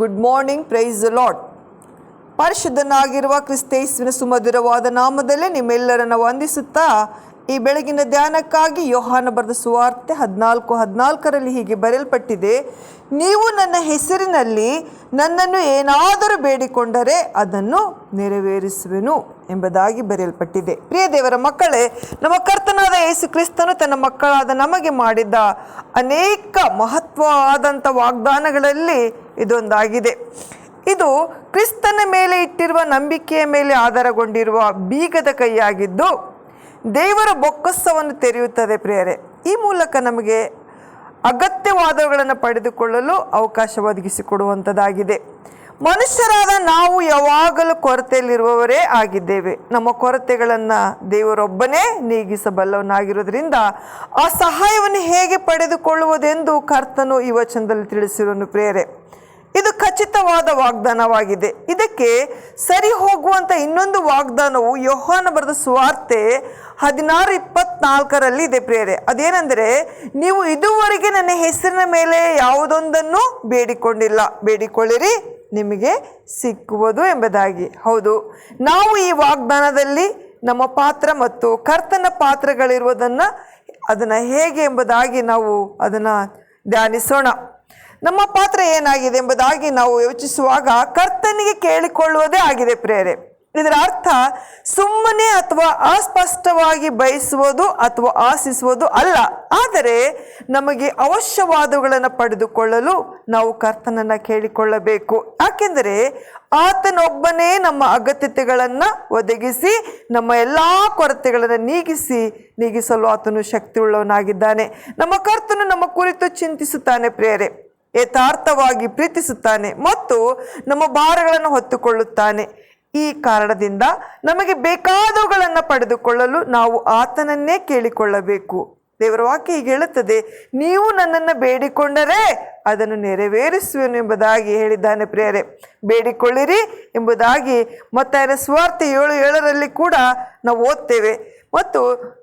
Good morning praise lord ಪರಿಶುದ್ಧನಾಗಿರುವ ಕ್ರಿಸ್ತೈಸ್ವಿನ ಸುಮಧುರವಾದ ನಾಮದಲ್ಲೇ ನಿಮ್ಮೆಲ್ಲರನ್ನ ವಂದಿಸುತ್ತಾ ಈ ಬೆಳಗಿನ ಧ್ಯಾನಕ್ಕಾಗಿ ಯೋಹಾನ ಬರೆದ ಸುವಾರ್ತೆ ಹದಿನಾಲ್ಕು ಹದಿನಾಲ್ಕರಲ್ಲಿ ಹೀಗೆ ಬರೆಯಲ್ಪಟ್ಟಿದೆ, ನೀವು ನನ್ನ ಹೆಸರಿನಲ್ಲಿ ನನ್ನನ್ನು ಏನಾದರೂ ಬೇಡಿಕೊಂಡರೆ ಅದನ್ನು ನೆರವೇರಿಸುವೆನು ಎಂಬುದಾಗಿ ಬರೆಯಲ್ಪಟ್ಟಿದೆ. ಪ್ರಿಯ ದೇವರ ಮಕ್ಕಳೇ, ನಮ್ಮ ಕರ್ತನಾದ ಯೇಸು ಕ್ರಿಸ್ತನು ತನ್ನ ಮಕ್ಕಳಾದ ನಮಗೆ ಮಾಡಿದ ಅನೇಕ ಮಹತ್ವವಾದಂಥ ವಾಗ್ದಾನಗಳಲ್ಲಿ ಇದೊಂದಾಗಿದೆ. ಇದು ಕ್ರಿಸ್ತನ ಮೇಲೆ ಇಟ್ಟಿರುವ ನಂಬಿಕೆಯ ಮೇಲೆ ಆಧಾರಗೊಂಡಿರುವ ಬೀಗದ ಕೈಯಾಗಿದ್ದು, ದೇವರ ಬೊಕ್ಕಸವನ್ನು ತೆರೆಯುತ್ತದೆ ಪ್ರಿಯರೇ. ಈ ಮೂಲಕ ನಮಗೆ ಅಗತ್ಯವಾದವುಗಳನ್ನು ಪಡೆದುಕೊಳ್ಳಲು ಅವಕಾಶ ಒದಗಿಸಿಕೊಡುವಂಥದ್ದಾಗಿದೆ ಮನುಷ್ಯರಾದ ನಾವು ಯಾವಾಗಲೂ ಕೊರತೆಯಲ್ಲಿರುವವರೇ ಆಗಿದ್ದೇವೆ. ನಮ್ಮ ಕೊರತೆಗಳನ್ನು ದೇವರೊಬ್ಬನೇ ನೀಗಿಸಬಲ್ಲವನಾಗಿರೋದ್ರಿಂದ ಆ ಸಹಾಯವನ್ನು ಹೇಗೆ ಪಡೆದುಕೊಳ್ಳುವುದೆಂದು ಕರ್ತನು ಈ ವಚನದಲ್ಲಿ ತಿಳಿಸಿರುವನು ಪ್ರೇರೆ ಇದು ಖಚಿತವಾದ ವಾಗ್ದಾನವಾಗಿದೆ. ಇದಕ್ಕೆ ಸರಿ ಹೋಗುವಂಥ ಇನ್ನೊಂದು ವಾಗ್ದಾನವು ಯೋಹಾನ ಬರೆದ ಸುವಾರ್ತೆ ಹದಿನಾರು ಇಪ್ಪತ್ನಾಲ್ಕರಲ್ಲಿ ಇದೆ ಪ್ರೇರೆ ಅದೇನೆಂದರೆ, ನೀವು ಇದುವರೆಗೆ ನನ್ನ ಹೆಸರಿನ ಮೇಲೆ ಯಾವುದೊಂದನ್ನು ಬೇಡಿಕೊಂಡಿಲ್ಲ. ಬೇಡಿಕೊಳ್ಳಿರಿ, ನಿಮಗೆ ಸಿಕ್ಕುವುದು ಎಂಬುದಾಗಿ. ಹೌದು, ನಾವು ಈ ವಾಗ್ದಾನದಲ್ಲಿ ನಮ್ಮ ಪಾತ್ರ ಮತ್ತು ಕರ್ತನ ಪಾತ್ರಗಳಿರುವುದನ್ನು ಅದನ್ನು ಹೇಗೆ ಎಂಬುದಾಗಿ ನಾವು ಅದನ್ನು ಧ್ಯಾನಿಸೋಣ. ನಮ್ಮ ಪಾತ್ರ ಏನಾಗಿದೆ ಎಂಬುದಾಗಿ ನಾವು ಯೋಚಿಸುವಾಗ ಕರ್ತನಿಗೆ ಕೇಳಿಕೊಳ್ಳುವುದೇ ಆಗಿದೆ ಪ್ರೇರೆ. ಇದರ ಅರ್ಥ ಸುಮ್ಮನೆ ಅಥವಾ ಅಸ್ಪಷ್ಟವಾಗಿ ಬಯಸುವುದು ಅಥವಾ ಆಸಿಸುವುದು ಅಲ್ಲ. ಆದರೆ ನಮಗೆ ಅವಶ್ಯವಾದವುಗಳನ್ನು ಪಡೆದುಕೊಳ್ಳಲು ನಾವು ಕರ್ತನನ್ನು ಕೇಳಿಕೊಳ್ಳಬೇಕು. ಯಾಕೆಂದರೆ ಆತನೊಬ್ಬನೇ ನಮ್ಮ ಅಗತ್ಯತೆಗಳನ್ನು ಒದಗಿಸಿ, ನಮ್ಮ ಎಲ್ಲ ಕೊರತೆಗಳನ್ನು ನೀಗಿಸಿ, ನೀಗಿಸಲು ಆತನು ಶಕ್ತಿಯುಳ್ಳವನಾಗಿದ್ದಾನೆ. ನಮ್ಮ ಕರ್ತನು ನಮ್ಮ ಕುರಿತು ಚಿಂತಿಸುತ್ತಾನೆ ಪ್ರೇರೆ. ಯಥಾರ್ಥವಾಗಿ ಪ್ರೀತಿಸುತ್ತಾನೆ ಮತ್ತು ನಮ್ಮ ಭಾರಗಳನ್ನು ಹೊತ್ತುಕೊಳ್ಳುತ್ತಾನೆ. ಈ ಕಾರಣದಿಂದ ನಮಗೆ ಬೇಕಾದವುಗಳನ್ನು ಪಡೆದುಕೊಳ್ಳಲು ನಾವು ಆತನನ್ನೇ ಕೇಳಿಕೊಳ್ಳಬೇಕು. ದೇವರ ವಾಕ್ಯ ಹೀಗೆ ಹೇಳುತ್ತದೆ, ನೀವು ನನ್ನನ್ನು ಬೇಡಿಕೊಂಡರೆ ಅದನ್ನು ನೆರವೇರಿಸುವೆನು ಎಂಬುದಾಗಿ ಹೇಳಿದ್ದಾನೆ ಪ್ರಿಯರೇ. ಬೇಡಿಕೊಳ್ಳಿರಿ ಎಂಬುದಾಗಿ ಮತ್ತೆ ಸ್ವಾರ್ಥ ಏಳು ಏಳರಲ್ಲಿ ಕೂಡ ನಾವು ಓದ್ತೇವೆ. ಮತ್ತು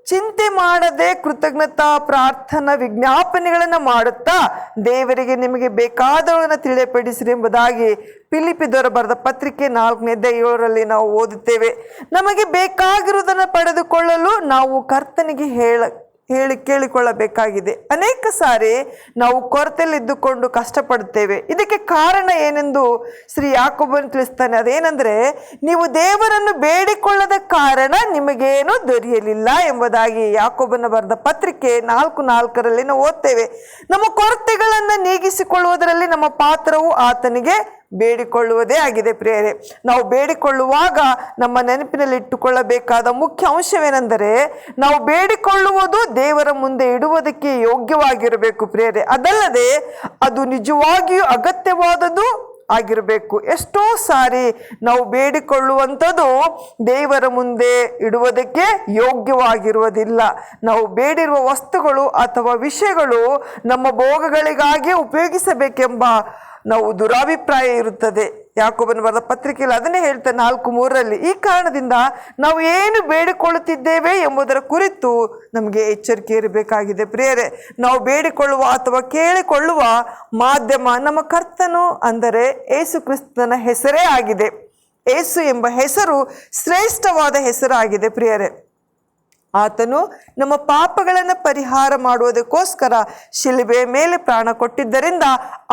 ಚಿಂತೆ ಮಾಡದೆ ಕೃತಜ್ಞತಾ ಪ್ರಾರ್ಥನಾ ವಿಜ್ಞಾಪನೆಗಳನ್ನು ಮಾಡುತ್ತಾ ದೇವರಿಗೆ ನಿಮಗೆ ಬೇಕಾದವುಗಳನ್ನು ತಿಳಿಯಪಡಿಸಿರಿ ಎಂಬುದಾಗಿ ಪಿಲಿಪಿದವರ ಬರೆದ ಪತ್ರಿಕೆ ನಾಲ್ಕನೇದ ಏಳರಲ್ಲಿ ನಾವು ಓದುತ್ತೇವೆ. ನಮಗೆ ಬೇಕಾಗಿರುವುದನ್ನು ಪಡೆದುಕೊಳ್ಳಲು ನಾವು ಕರ್ತನಿಗೆ ಹೇಳ ಹೇಳಿ ಕೇಳಿಕೊಳ್ಳಬೇಕಾಗಿದೆ. ಅನೇಕ ಸಾರಿ ನಾವು ಕೊರತೆಯಲ್ಲಿದ್ದುಕೊಂಡು ಕಷ್ಟಪಡುತ್ತೇವೆ. ಇದಕ್ಕೆ ಕಾರಣ ಏನೆಂದು ಶ್ರೀ ಯಾಕೊಬ್ಬನು ತಿಳಿಸ್ತಾನೆ. ಅದೇನೆಂದರೆ, ನೀವು ದೇವರನ್ನು ಬೇಡಿಕೊಳ್ಳದ ಕಾರಣ ನಿಮಗೇನು ದೊರೆಯಲಿಲ್ಲ ಎಂಬುದಾಗಿ ಯಾಕೊಬ್ಬನ ಬರೆದ ಪತ್ರಿಕೆ ನಾಲ್ಕು ನಾಲ್ಕರಲ್ಲಿ ನಾವು ಓದ್ತೇವೆ. ನಮ್ಮ ಕೊರತೆಗಳನ್ನು ನೀಗಿಸಿಕೊಳ್ಳುವುದರಲ್ಲಿ ನಮ್ಮ ಪಾತ್ರವು ಆತನಿಗೆ ಬೇಡಿಕೊಳ್ಳುವುದೇ ಆಗಿದೆ ಪ್ರೇರೆ ನಾವು ಬೇಡಿಕೊಳ್ಳುವಾಗ ನಮ್ಮ ನೆನಪಿನಲ್ಲಿ ಇಟ್ಟುಕೊಳ್ಳಬೇಕಾದ ಮುಖ್ಯ ಅಂಶವೇನೆಂದರೆ ನಾವು ಬೇಡಿಕೊಳ್ಳುವುದು ದೇವರ ಮುಂದೆ ಇಡುವುದಕ್ಕೆ ಯೋಗ್ಯವಾಗಿರಬೇಕು ಪ್ರೇರೆ ಅದಲ್ಲದೆ ಅದು ನಿಜವಾಗಿಯೂ ಅಗತ್ಯವಾದದ್ದು ಆಗಿರಬೇಕು. ಎಷ್ಟೋ ಸಾರಿ ನಾವು ಬೇಡಿಕೊಳ್ಳುವಂಥದ್ದು ದೇವರ ಮುಂದೆ ಇಡುವುದಕ್ಕೆ ಯೋಗ್ಯವಾಗಿರುವುದಿಲ್ಲ. ನಾವು ಬೇಡಿರುವ ವಸ್ತುಗಳು ಅಥವಾ ವಿಷಯಗಳು ನಮ್ಮ ಭೋಗಗಳಿಗಾಗಿ ಉಪಯೋಗಿಸಬೇಕೆಂಬ ನಾವು ದುರಾಭಿಪ್ರಾಯ ಇರುತ್ತದೆ. ಯಾಕೊಬ್ಬನ ಬರೆದ ಪತ್ರಿಕೆಯಲ್ಲಿ ಅದನ್ನೇ ಹೇಳ್ತಾರೆ ನಾಲ್ಕು ಮೂರರಲ್ಲಿ. ಈ ಕಾರಣದಿಂದ ನಾವು ಏನು ಬೇಡಿಕೊಳ್ಳುತ್ತಿದ್ದೇವೆ ಎಂಬುದರ ಕುರಿತು ನಮಗೆ ಎಚ್ಚರಿಕೆ ಇರಬೇಕಾಗಿದೆ. ಪ್ರಿಯರೇ, ನಾವು ಬೇಡಿಕೊಳ್ಳುವ ಅಥವಾ ಕೇಳಿಕೊಳ್ಳುವ ಮಾಧ್ಯಮ ನಮ್ಮ ಕರ್ತನು ಅಂದರೆ ಏಸು ಕ್ರಿಸ್ತನ ಹೆಸರೇ ಆಗಿದೆ. ಏಸು ಎಂಬ ಹೆಸರು ಶ್ರೇಷ್ಠವಾದ ಹೆಸರಾಗಿದೆ. ಪ್ರಿಯರೇ ಆತನು ನಮ್ಮ ಪಾಪಗಳನ್ನು ಪರಿಹಾರ ಮಾಡುವುದಕ್ಕೋಸ್ಕರ ಶಿಲುಬೆ ಮೇಲೆ ಪ್ರಾಣ ಕೊಟ್ಟಿದ್ದರಿಂದ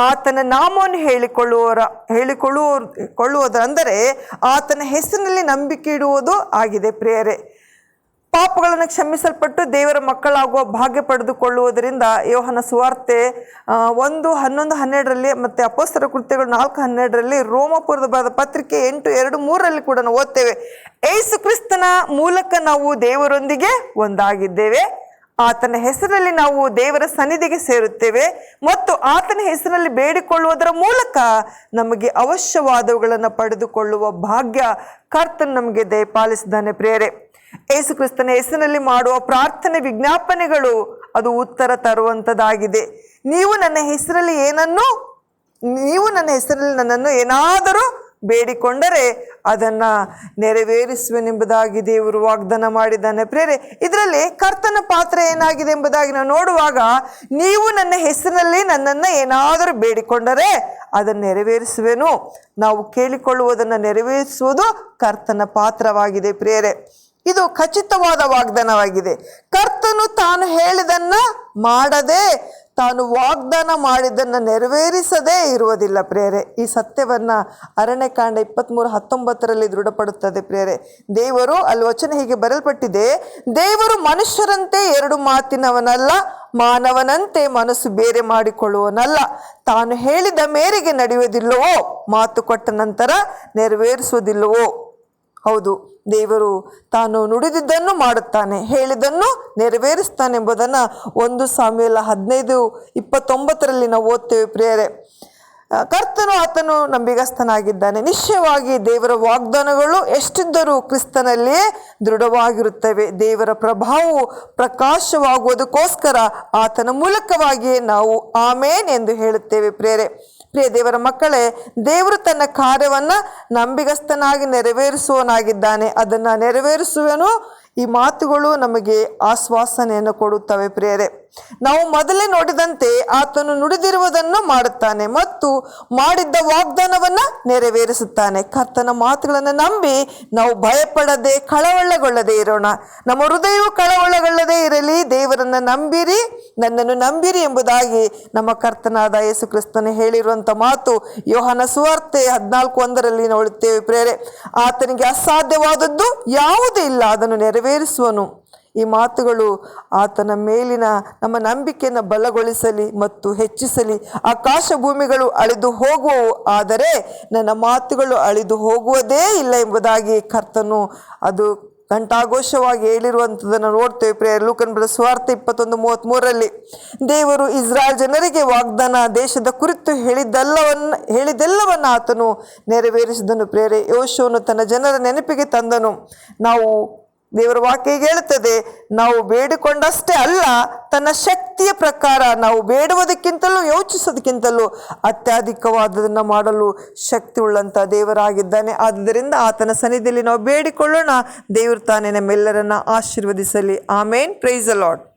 ಆತನ ನಾಮವನ್ನು ಹೇಳಿಕೊಳ್ಳುವವರ, ಹೇಳಿಕೊಳ್ಳುವ, ಕೊಳ್ಳುವುದರಂದರೆ ಆತನ ಹೆಸರಿನಲ್ಲಿ ನಂಬಿಕೆ ಇಡುವುದು ಆಗಿದೆ ಪ್ರಿಯರೇ. ಪಾಪಗಳನ್ನು ಕ್ಷಮಿಸಲ್ಪಟ್ಟು ದೇವರ ಮಕ್ಕಳಾಗುವ ಭಾಗ್ಯ ಪಡೆದುಕೊಳ್ಳುವುದರಿಂದ ಯೋಹನ ಸುವಾರ್ತೆ ಒಂದು, ಹನ್ನೊಂದು, ಹನ್ನೆರಡರಲ್ಲಿ ಮತ್ತು ಅಪೋಸ್ತರ ಕೃತ್ಯಗಳು ನಾಲ್ಕು, ಹನ್ನೆರಡರಲ್ಲಿ ರೋಮಪುರದ ಬರೆದ ಪತ್ರಿಕೆ ಎಂಟು, ಎರಡು, ಮೂರರಲ್ಲಿ ಕೂಡ ನಾವು ಓದ್ತೇವೆ. ಏಸು ಕ್ರಿಸ್ತನ ಮೂಲಕ ನಾವು ದೇವರೊಂದಿಗೆ ಒಂದಾಗಿದ್ದೇವೆ. ಆತನ ಹೆಸರಲ್ಲಿ ನಾವು ದೇವರ ಸನ್ನಿಧಿಗೆ ಸೇರುತ್ತೇವೆ ಮತ್ತು ಆತನ ಹೆಸರಲ್ಲಿ ಬೇಡಿಕೊಳ್ಳುವುದರ ಮೂಲಕ ನಮಗೆ ಅವಶ್ಯವಾದವುಗಳನ್ನು ಪಡೆದುಕೊಳ್ಳುವ ಭಾಗ್ಯ ಕರ್ತನ್ ನಮಗೆ ದಯಪಾಲಿಸಿದ್ದಾನೆ ಪ್ರೇರೆ ಯೇಸು ಕ್ರಿಸ್ತನ ಹೆಸರಿನಲ್ಲಿ ಮಾಡುವ ಪ್ರಾರ್ಥನೆ ವಿಜ್ಞಾಪನೆಗಳು ಅದು ಉತ್ತರ ತರುವಂಥದ್ದಾಗಿದೆ ನೀವು ನನ್ನ ಹೆಸರಲ್ಲಿ ಏನನ್ನು, ನೀವು ನನ್ನ ಹೆಸರಲ್ಲಿ ನನ್ನನ್ನು ಏನಾದರೂ ಬೇಡಿಕೊಂಡರೆ ಅದನ್ನು ನೆರವೇರಿಸುವೆನೆಂಬುದಾಗಿ ದೇವರು ವಾಗ್ದಾನ ಮಾಡಿದ್ದಾನೆ. ಪ್ರೇರೆ ಇದರಲ್ಲಿ ಕರ್ತನ ಪಾತ್ರ ಏನಾಗಿದೆ ಎಂಬುದಾಗಿ ನಾವು ನೋಡುವಾಗ ನೀವು ನನ್ನ ಹೆಸರಿನಲ್ಲಿ ನನ್ನನ್ನು ಏನಾದರೂ ಬೇಡಿಕೊಂಡರೆ ಅದನ್ನು ನೆರವೇರಿಸುವೆನು. ನಾವು ಕೇಳಿಕೊಳ್ಳುವುದನ್ನು ನೆರವೇರಿಸುವುದು ಕರ್ತನ ಪಾತ್ರವಾಗಿದೆ ಪ್ರೇರೆ ಇದು ಖಚಿತವಾದ ವಾಗ್ದಾನವಾಗಿದೆ. ಕರ್ತನು ತಾನು ಹೇಳಿದನ್ನ ಮಾಡದೆ ತಾನು ವಾಗ್ದಾನ ಮಾಡಿದ್ದನ್ನು ನೆರವೇರಿಸದೇ ಇರುವುದಿಲ್ಲ ಪ್ರೇರೆ ಈ ಸತ್ಯವನ್ನು ಅರಣ್ಯಕಾಂಡ ಇಪ್ಪತ್ತ್ಮೂರು ಹತ್ತೊಂಬತ್ತರಲ್ಲಿ ದೃಢಪಡುತ್ತದೆ ಪ್ರೇರೆ ದೇವರು ಅಲ್ಲಿ ವಚನ ಹೀಗೆ ಬರಲ್ಪಟ್ಟಿದೆ ದೇವರು ಮನುಷ್ಯರಂತೆ ಎರಡು ಮಾತಿನವನಲ್ಲ, ಮಾನವನಂತೆ ಮನಸ್ಸು ಬೇರೆ ಮಾಡಿಕೊಳ್ಳುವನಲ್ಲ. ತಾನು ಹೇಳಿದ ಮೇರೆಗೆ ನಡೆಯುವುದಿಲ್ಲವೋ, ಮಾತು ಕೊಟ್ಟ ನಂತರ ನೆರವೇರಿಸುವುದಿಲ್ಲವೋ? ಹೌದು, ದೇವರು ತಾನು ನುಡಿದಿದ್ದನ್ನು ಮಾಡುತ್ತಾನೆ, ಹೇಳಿದ್ದನ್ನು ನೆರವೇರಿಸ್ತಾನೆ ಎಂಬುದನ್ನು ಒಂದು ಸಾಮ್ಯಲ ಹದಿನೈದು, ಇಪ್ಪತ್ತೊಂಬತ್ತರಲ್ಲಿ ನಾವು ಓದ್ತೇವೆ ಪ್ರಿಯರೇ. ಕರ್ತನು ಆತನು ನಂಬಿಗಸ್ತನಾಗಿದ್ದಾನೆ. ನಿಶ್ಚಯವಾಗಿ ದೇವರ ವಾಗ್ದಾನಗಳು ಎಷ್ಟಿದ್ದರೂ ಕ್ರಿಸ್ತನಲ್ಲಿಯೇ ದೃಢವಾಗಿರುತ್ತವೆ. ದೇವರ ಪ್ರಭಾವವು ಪ್ರಕಾಶವಾಗುವುದಕ್ಕೋಸ್ಕರ ಆತನ ಮೂಲಕವಾಗಿಯೇ ನಾವು ಆಮೇನ್ ಎಂದು ಹೇಳುತ್ತೇವೆ ಪ್ರೇರೆ ಪ್ರಿಯ ದೇವರ ಮಕ್ಕಳೇ ದೇವರು ತನ್ನ ಕಾರ್ಯವನ್ನು ನಂಬಿಗಸ್ತನಾಗಿ ನೆರವೇರಿಸುವನಾಗಿದ್ದಾನೆ ಅದನ್ನು ನೆರವೇರಿಸುವನು ಈ ಮಾತುಗಳು ನಮಗೆ ಆಶ್ವಾಸನೆಯನ್ನು ಕೊಡುತ್ತವೆ ಪ್ರಿಯರೇ. ನಾವು ಮೊದಲೇ ನೋಡಿದಂತೆ ಆತನು ನುಡಿದಿರುವುದನ್ನು ಮಾಡುತ್ತಾನೆ ಮತ್ತು ಮಾಡಿದ್ದ ವಾಗ್ದಾನವನ್ನು ನೆರವೇರಿಸುತ್ತಾನೆ. ಕರ್ತನ ಮಾತುಗಳನ್ನು ನಂಬಿ ನಾವು ಭಯಪಡದೆ ಕಳವಳಗೊಳ್ಳದೆ ಇರೋಣ. ನಮ್ಮ ಹೃದಯವು ಕಳವಳಗೊಳ್ಳದೆ ಇರಲಿ, ದೇವರನ್ನು ನಂಬಿರಿ, ನನ್ನನ್ನು ನಂಬಿರಿ ಎಂಬುದಾಗಿ ನಮ್ಮ ಕರ್ತನಾದ ಯೇಸು ಕ್ರಿಸ್ತನು ಹೇಳಿರುವಂಥ ಮಾತು ಯೋಹನ ಸುವಾರ್ತೆ ಹದಿನಾಲ್ಕು ಒಂದರಲ್ಲಿ ನೋಡುತ್ತೇವೆ ಪ್ರೇರೆ ಆತನಿಗೆ ಅಸಾಧ್ಯವಾದದ್ದು ಯಾವುದೂ ಇಲ್ಲ, ಅದನ್ನು ನೆರವೇರಿಸುವನು. ಈ ಮಾತುಗಳು ಆತನ ಮೇಲಿನ ನಮ್ಮ ನಂಬಿಕೆಯನ್ನು ಬಲಗೊಳಿಸಲಿ ಮತ್ತು ಹೆಚ್ಚಿಸಲಿ. ಆಕಾಶ ಭೂಮಿಗಳು ಅಳಿದು ಹೋಗುವವು, ಆದರೆ ನನ್ನ ಮಾತುಗಳು ಅಳಿದು ಹೋಗುವುದೇ ಇಲ್ಲ ಎಂಬುದಾಗಿ ಕರ್ತನು ಅದು ಘಂಟಾಘೋಷವಾಗಿ ಹೇಳಿರುವಂಥದ್ದನ್ನು ನೋಡ್ತೇವೆ ಪ್ರಿಯ ಲೂಕನ್ ಬರ ಸ್ವಾರ್ಥ ಇಪ್ಪತ್ತೊಂದು ಮೂವತ್ತ್ಮೂರರಲ್ಲಿ ದೇವರು ಇಸ್ರಾಯೇಲ್ ಜನರಿಗೆ ವಾಗ್ದಾನ ದೇಶದ ಕುರಿತು ಹೇಳಿದ್ದೆಲ್ಲವನ್ನು ಹೇಳಿದೆಲ್ಲವನ್ನು ಆತನು ನೆರವೇರಿಸಿದನು ಪ್ರೇರೆ ಯೋಶೋನು ತನ್ನ ಜನರ ನೆನಪಿಗೆ ತಂದನು. ನಾವು ದೇವರ ವಾಕ್ಯ ಹೇಳುತ್ತದೆ, ನಾವು ಬೇಡಿಕೊಂಡಷ್ಟೇ ಅಲ್ಲ, ತನ್ನ ಶಕ್ತಿಯ ಪ್ರಕಾರ ನಾವು ಬೇಡುವುದಕ್ಕಿಂತಲೂ ಯೋಚಿಸೋದಕ್ಕಿಂತಲೂ ಅತ್ಯಧಿಕವಾದದನ್ನು ಮಾಡಲು ಶಕ್ತಿ ಉಳ್ಳಂಥ ದೇವರಾಗಿದ್ದಾನೆ. ಆದ್ದರಿಂದ ಆತನ ಸನ್ನಿಧಿಯಲ್ಲಿ ನಾವು ಬೇಡಿಕೊಳ್ಳೋಣ. ದೇವರು ತಾನೇ ನಮ್ಮೆಲ್ಲರನ್ನ ಆಶೀರ್ವದಿಸಲಿ. ಆಮೇನ್. ಪ್ರೈಸ್ ಲಾಡ್